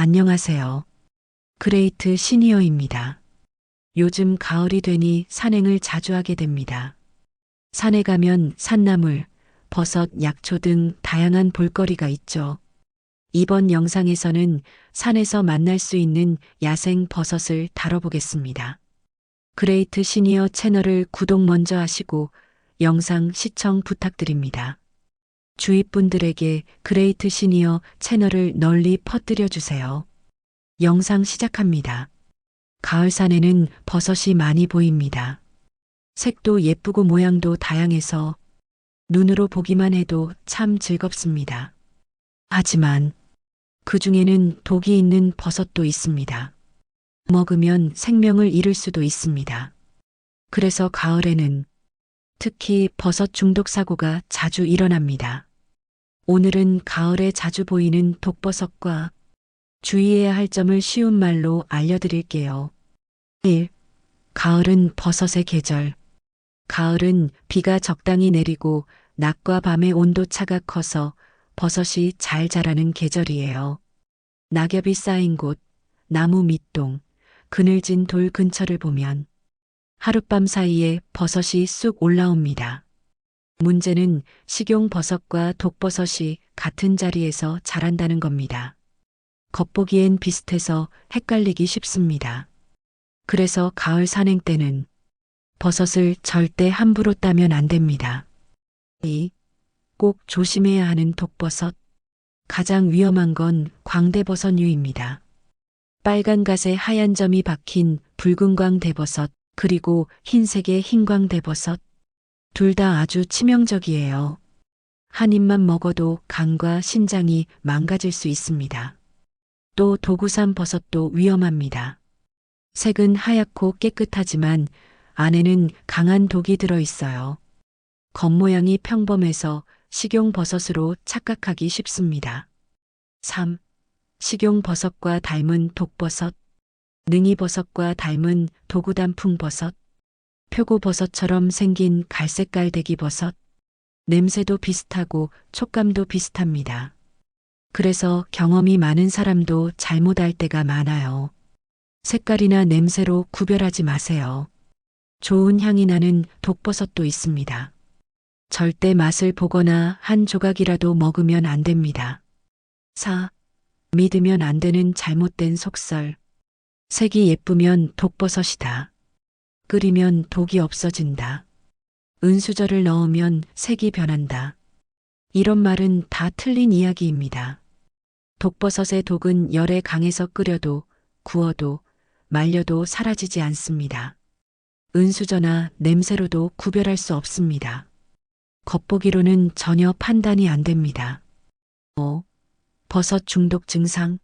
안녕하세요. 그레이트 시니어입니다. 요즘 가을이 되니 산행을 자주 하게 됩니다. 산에 가면 산나물, 버섯, 약초 등 다양한 볼거리가 있죠. 이번 영상에서는 산에서 만날 수 있는 야생 버섯을 다뤄보겠습니다. 그레이트 시니어 채널을 구독 먼저 하시고 영상 시청 부탁드립니다. 주위 분들에게 그레이트 시니어 채널을 널리 퍼뜨려 주세요. 영상 시작합니다. 가을 산에는 버섯이 많이 보입니다. 색도 예쁘고 모양도 다양해서 눈으로 보기만 해도 참 즐겁습니다. 하지만 그 중에는 독이 있는 버섯도 있습니다. 먹으면 생명을 잃을 수도 있습니다. 그래서 가을에는 특히 버섯 중독 사고가 자주 일어납니다. 오늘은 가을에 자주 보이는 독버섯과 주의해야 할 점을 쉬운 말로 알려드릴게요. 1. 가을은 버섯의 계절. 가을은 비가 적당히 내리고 낮과 밤의 온도차가 커서 버섯이 잘 자라는 계절이에요. 낙엽이 쌓인 곳, 나무 밑동, 그늘진 돌 근처를 보면 하룻밤 사이에 버섯이 쑥 올라옵니다. 문제는 식용버섯과 독버섯이 같은 자리에서 자란다는 겁니다. 겉보기엔 비슷해서 헷갈리기 쉽습니다. 그래서 가을 산행 때는 버섯을 절대 함부로 따면 안 됩니다. 2. 꼭 조심해야 하는 독버섯. 가장 위험한 건 광대버섯류입니다. 빨간 갓에 하얀 점이 박힌 붉은 광대버섯, 그리고 흰색의 흰 광대버섯. 둘 다 아주 치명적이에요. 한 입만 먹어도 간과 신장이 망가질 수 있습니다. 또 도구산 버섯도 위험합니다. 색은 하얗고 깨끗하지만 안에는 강한 독이 들어 있어요. 겉모양이 평범해서 식용버섯으로 착각하기 쉽습니다. 3. 식용버섯과 닮은 독버섯, 능이버섯과 닮은 도구단풍버섯, 표고버섯처럼 생긴 갈색 깔대기 버섯, 냄새도 비슷하고 촉감도 비슷합니다. 그래서 경험이 많은 사람도 잘못할 때가 많아요. 색깔이나 냄새로 구별하지 마세요. 좋은 향이 나는 독버섯도 있습니다. 절대 맛을 보거나 한 조각이라도 먹으면 안 됩니다. 4. 믿으면 안 되는 잘못된 속설. 색이 예쁘면 독버섯이다. 끓이면 독이 없어진다. 은수저를 넣으면 색이 변한다. 이런 말은 다 틀린 이야기입니다. 독버섯의 독은 열에 강해서 끓여도 구워도 말려도 사라지지 않습니다. 은수저나 냄새로도 구별할 수 없습니다. 겉보기로는 전혀 판단이 안 됩니다. 5. 버섯 중독 증상.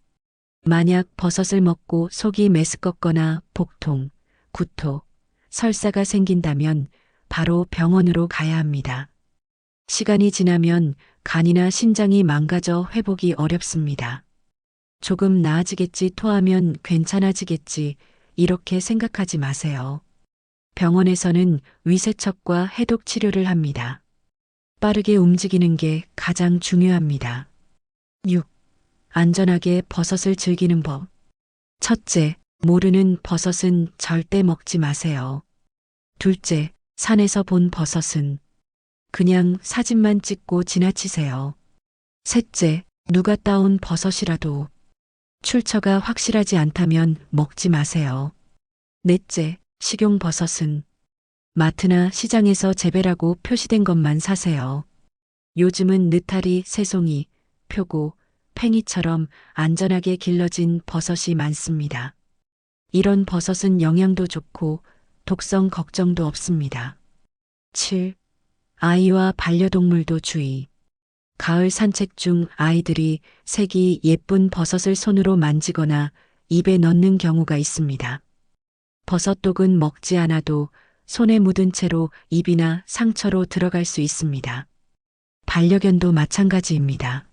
만약 버섯을 먹고 속이 메스껍거나 복통, 구토, 설사가 생긴다면 바로 병원으로 가야 합니다. 시간이 지나면 간이나 신장이 망가져 회복이 어렵습니다. 조금 나아지겠지 토하면 괜찮아지겠지 이렇게 생각하지 마세요. 병원에서는 위세척과 해독 치료를 합니다. 빠르게 움직이는 게 가장 중요합니다. 6. 안전하게 버섯을 즐기는 법. 첫째, 모르는 버섯은 절대 먹지 마세요. 둘째, 산에서 본 버섯은 그냥 사진만 찍고 지나치세요. 셋째, 누가 따온 버섯이라도 출처가 확실하지 않다면 먹지 마세요. 넷째, 식용 버섯은 마트나 시장에서 재배라고 표시된 것만 사세요. 요즘은 느타리, 새송이, 표고, 팽이처럼 안전하게 길러진 버섯이 많습니다. 이런 버섯은 영양도 좋고 독성 걱정도 없습니다. 7. 아이와 반려동물도 주의. 가을 산책 중 아이들이 색이 예쁜 버섯을 손으로 만지거나 입에 넣는 경우가 있습니다. 버섯독은 먹지 않아도 손에 묻은 채로 입이나 상처로 들어갈 수 있습니다. 반려견도 마찬가지입니다.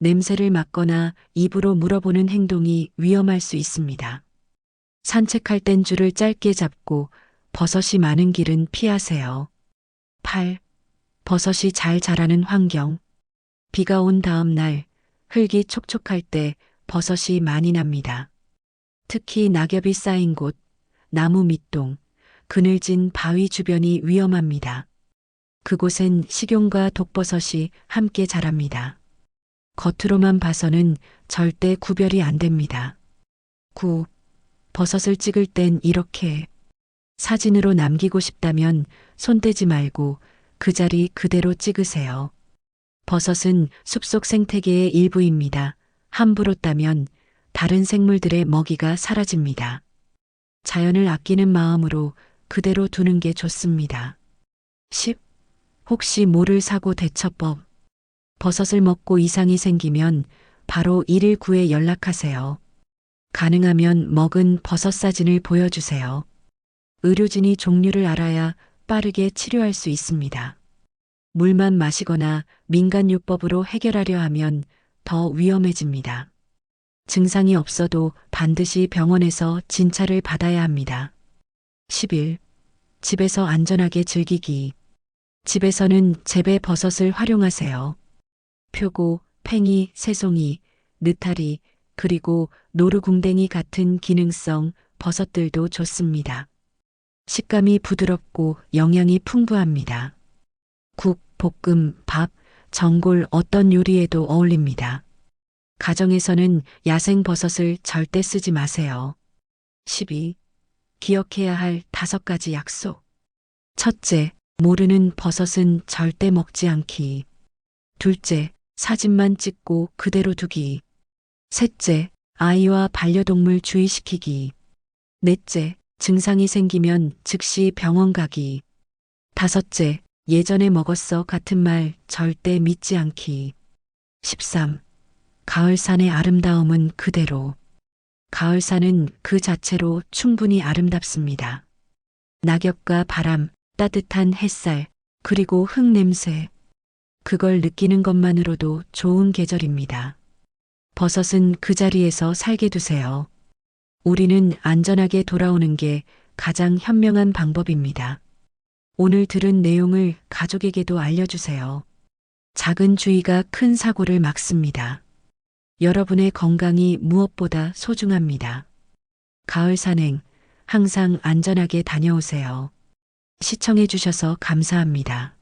냄새를 맡거나 입으로 물어보는 행동이 위험할 수 있습니다. 산책할 땐 줄을 짧게 잡고 버섯이 많은 길은 피하세요. 8. 버섯이 잘 자라는 환경. 비가 온 다음 날 흙이 촉촉할 때 버섯이 많이 납니다. 특히 낙엽이 쌓인 곳, 나무 밑동, 그늘진 바위 주변이 위험합니다. 그곳엔 식용과 독버섯이 함께 자랍니다. 겉으로만 봐서는 절대 구별이 안 됩니다. 9. 버섯을 찍을 땐 이렇게 사진으로 남기고 싶다면 손대지 말고 그 자리 그대로 찍으세요. 버섯은 숲속 생태계의 일부입니다. 함부로 따면 다른 생물들의 먹이가 사라집니다. 자연을 아끼는 마음으로 그대로 두는 게 좋습니다. 10. 혹시 모를 사고 대처법. 버섯을 먹고 이상이 생기면 바로 119에 연락하세요. 가능하면 먹은 버섯 사진을 보여주세요. 의료진이 종류를 알아야 빠르게 치료할 수 있습니다. 물만 마시거나 민간요법으로 해결하려 하면 더 위험해집니다. 증상이 없어도 반드시 병원에서 진찰을 받아야 합니다. 10일. 집에서 안전하게 즐기기. 집에서는 재배 버섯을 활용하세요. 표고, 팽이, 새송이, 느타리, 그리고 노루궁뎅이 같은 기능성 버섯들도 좋습니다. 식감이 부드럽고 영양이 풍부합니다. 국, 볶음, 밥, 전골 어떤 요리에도 어울립니다. 가정에서는 야생 버섯을 절대 쓰지 마세요. 12. 기억해야 할 다섯 가지 약속. 첫째, 모르는 버섯은 절대 먹지 않기. 둘째, 사진만 찍고 그대로 두기. 셋째, 아이와 반려동물 주의시키기. 넷째, 증상이 생기면 즉시 병원 가기. 다섯째, 예전에 먹었어 같은 말 절대 믿지 않기. 13. 가을산의 아름다움은 그대로. 가을산은 그 자체로 충분히 아름답습니다. 낙엽과 바람, 따뜻한 햇살, 그리고 흙 냄새. 그걸 느끼는 것만으로도 좋은 계절입니다. 버섯은 그 자리에서 살게 두세요. 우리는 안전하게 돌아오는 게 가장 현명한 방법입니다. 오늘 들은 내용을 가족에게도 알려주세요. 작은 주의가 큰 사고를 막습니다. 여러분의 건강이 무엇보다 소중합니다. 가을 산행, 항상 안전하게 다녀오세요. 시청해주셔서 감사합니다.